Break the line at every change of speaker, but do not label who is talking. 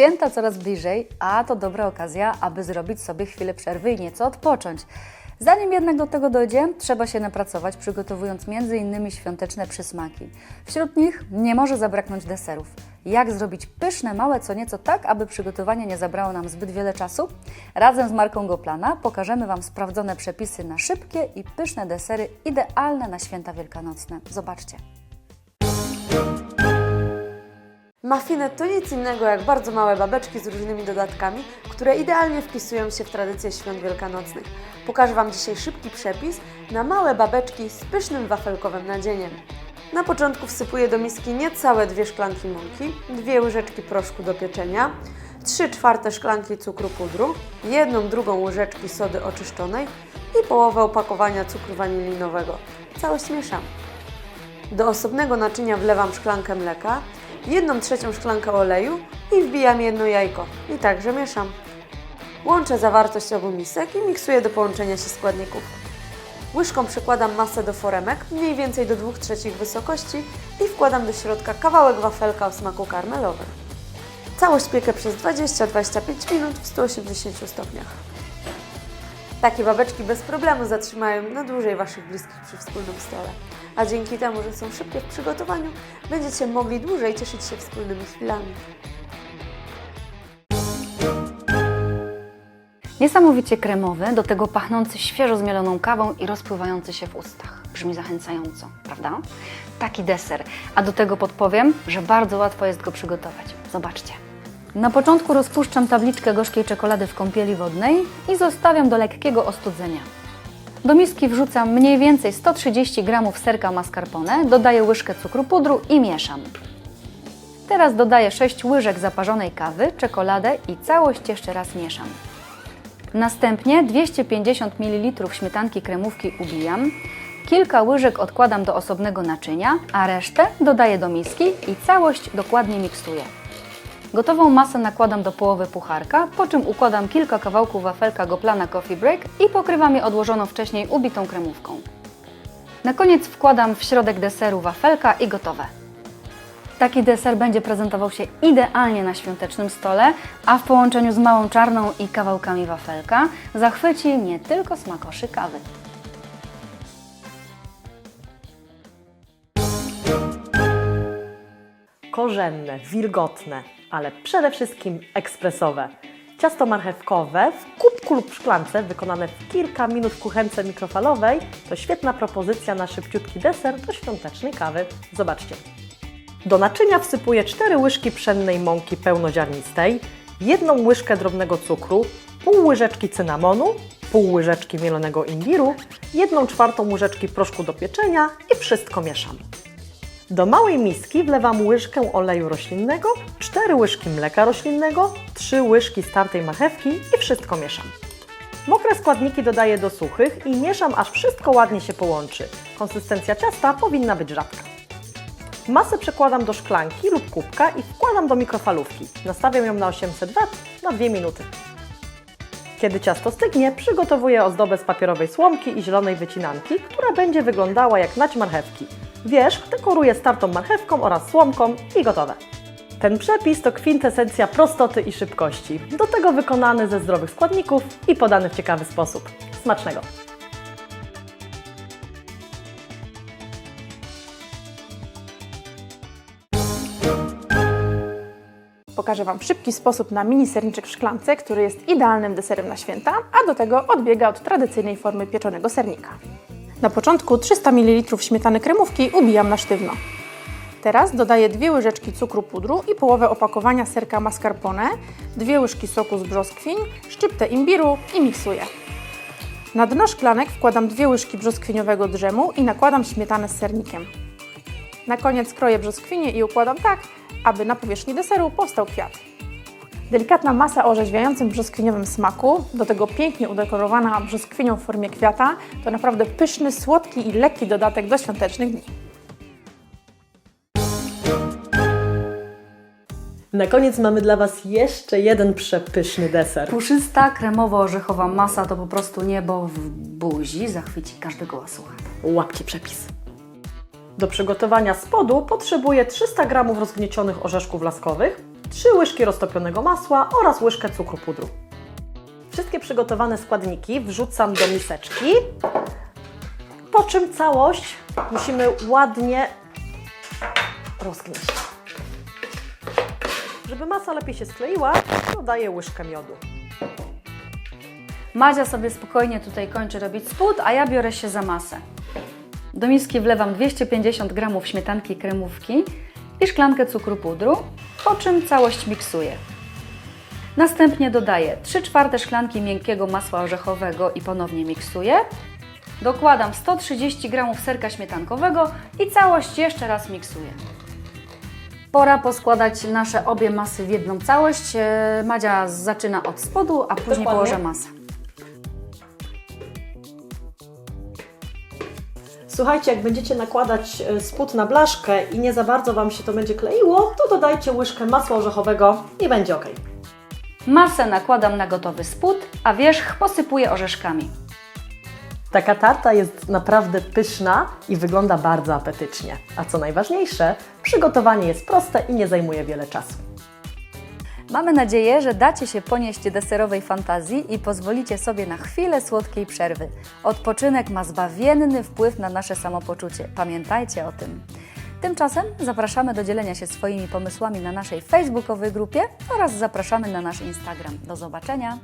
Święta coraz bliżej, a to dobra okazja, aby zrobić sobie chwilę przerwy i nieco odpocząć. Zanim jednak do tego dojdzie, trzeba się napracować, przygotowując m.in. świąteczne przysmaki. Wśród nich nie może zabraknąć deserów. Jak zrobić pyszne, małe co nieco tak, aby przygotowanie nie zabrało nam zbyt wiele czasu? Razem z marką Goplana pokażemy Wam sprawdzone przepisy na szybkie i pyszne desery idealne na święta wielkanocne. Zobaczcie.
Muffiny to nic innego jak bardzo małe babeczki z różnymi dodatkami, które idealnie wpisują się w tradycję świąt wielkanocnych. Pokażę Wam dzisiaj szybki przepis na małe babeczki z pysznym wafelkowym nadzieniem. Na początku wsypuję do miski niecałe dwie szklanki mąki, dwie łyżeczki proszku do pieczenia, 3 czwarte szklanki cukru pudru, jedną drugą łyżeczki sody oczyszczonej i połowę opakowania cukru wanilinowego. Całość mieszam. Do osobnego naczynia wlewam szklankę mleka, jedną trzecią szklankę oleju i wbijam jedno jajko. I także mieszam. Łączę zawartość obu misek i miksuję do połączenia się składników. Łyżką przykładam masę do foremek, mniej więcej do 2 trzecich wysokości i wkładam do środka kawałek wafelka o smaku karmelowym. Całość piekę przez 20-25 minut w 180 stopniach. Takie babeczki bez problemu zatrzymają na dłużej Waszych bliskich przy wspólnym stole. A dzięki temu, że są szybkie w przygotowaniu, będziecie mogli dłużej cieszyć się wspólnymi chwilami.
Niesamowicie kremowy, do tego pachnący świeżo zmieloną kawą i rozpływający się w ustach. Brzmi zachęcająco, prawda? Taki deser. A do tego podpowiem, że bardzo łatwo jest go przygotować. Zobaczcie. Na początku rozpuszczam tabliczkę gorzkiej czekolady w kąpieli wodnej i zostawiam do lekkiego ostudzenia. Do miski wrzucam mniej więcej 130 g serka mascarpone, dodaję łyżkę cukru pudru i mieszam. Teraz dodaję 6 łyżek zaparzonej kawy, czekoladę i całość jeszcze raz mieszam. Następnie 250 ml śmietanki kremówki ubijam, kilka łyżek odkładam do osobnego naczynia, a resztę dodaję do miski i całość dokładnie miksuję. Gotową masę nakładam do połowy pucharka, po czym układam kilka kawałków wafelka Goplana Coffee Break i pokrywam je odłożoną wcześniej ubitą kremówką. Na koniec wkładam w środek deseru wafelka i gotowe. Taki deser będzie prezentował się idealnie na świątecznym stole, a w połączeniu z małą czarną i kawałkami wafelka zachwyci nie tylko smakoszy kawy.
korzenne, wilgotne, ale przede wszystkim ekspresowe. Ciasto marchewkowe w kubku lub szklance wykonane w kilka minut w kuchence mikrofalowej to świetna propozycja na szybciutki deser do świątecznej kawy. Zobaczcie. Do naczynia wsypuję 4 łyżki pszennej mąki pełnoziarnistej, jedną łyżkę drobnego cukru, pół łyżeczki cynamonu, pół łyżeczki mielonego imbiru, jedną czwartą łyżeczki proszku do pieczenia i wszystko mieszam. Do małej miski wlewam łyżkę oleju roślinnego, 4 łyżki mleka roślinnego, 3 łyżki startej marchewki i wszystko mieszam. Mokre składniki dodaję do suchych i mieszam aż wszystko ładnie się połączy. Konsystencja ciasta powinna być rzadka. Masę przekładam do szklanki lub kubka i wkładam do mikrofalówki. Nastawiam ją na 800 W na 2 minuty. Kiedy ciasto stygnie, przygotowuję ozdobę z papierowej słomki i zielonej wycinanki, która będzie wyglądała jak nać marchewki. Wierzch dekoruję startą marchewką oraz słomką i gotowe. Ten przepis to kwintesencja prostoty i szybkości, do tego wykonany ze zdrowych składników i podany w ciekawy sposób. Smacznego!
Pokażę Wam szybki sposób na mini serniczek w szklance, który jest idealnym deserem na święta, a do tego odbiega od tradycyjnej formy pieczonego sernika. Na początku 300 ml śmietany kremówki ubijam na sztywno. Teraz dodaję dwie łyżeczki cukru pudru i połowę opakowania serka mascarpone, dwie łyżki soku z brzoskwiń, szczyptę imbiru i miksuję. Na dno szklanek wkładam dwie łyżki brzoskwiniowego drzemu i nakładam śmietanę z sernikiem. Na koniec kroję brzoskwinie i układam tak, aby na powierzchni deseru powstał kwiat. Delikatna masa o orzeźwiającym brzoskwiniowym smaku, do tego pięknie udekorowana brzoskwinią w formie kwiata, to naprawdę pyszny, słodki i lekki dodatek do świątecznych dni.
Na koniec mamy dla Was jeszcze jeden przepyszny deser.
Puszysta, kremowo-orzechowa masa to po prostu niebo w buzi, zachwyci każdego łasucha.
Łapcie przepis. Do przygotowania spodu potrzebuję 300 g rozgniecionych orzeszków laskowych, 3 łyżki roztopionego masła oraz łyżkę cukru pudru. Wszystkie przygotowane składniki wrzucam do miseczki, po czym całość musimy ładnie rozgnieść. Żeby masa lepiej się skleiła, dodaję łyżkę miodu.
Madzia sobie spokojnie tutaj kończy robić spód, a ja biorę się za masę. Do miski wlewam 250 g śmietanki kremówki i szklankę cukru pudru, po czym całość miksuję. Następnie dodaję 3 czwarte szklanki miękkiego masła orzechowego i ponownie miksuję. Dokładam 130 g serka śmietankowego i całość jeszcze raz miksuję. Pora poskładać nasze obie masy w jedną całość. E, Madzia zaczyna od spodu, a później
Dokładnie.
położę masę.
Słuchajcie, jak będziecie nakładać e, spód na blaszkę i nie za bardzo Wam się to będzie kleiło, to dodajcie łyżkę masła orzechowego i będzie ok.
Masę nakładam na gotowy spód, a wierzch posypuję orzeszkami.
Taka tarta jest naprawdę pyszna i wygląda bardzo apetycznie. A co najważniejsze, przygotowanie jest proste i nie zajmuje wiele czasu.
Mamy nadzieję, że dacie się ponieść deserowej fantazji i pozwolicie sobie na chwilę słodkiej przerwy. Odpoczynek ma zbawienny wpływ na nasze samopoczucie. Pamiętajcie o tym. Tymczasem zapraszamy do dzielenia się swoimi pomysłami na naszej facebookowej grupie oraz zapraszamy na nasz Instagram. Do zobaczenia!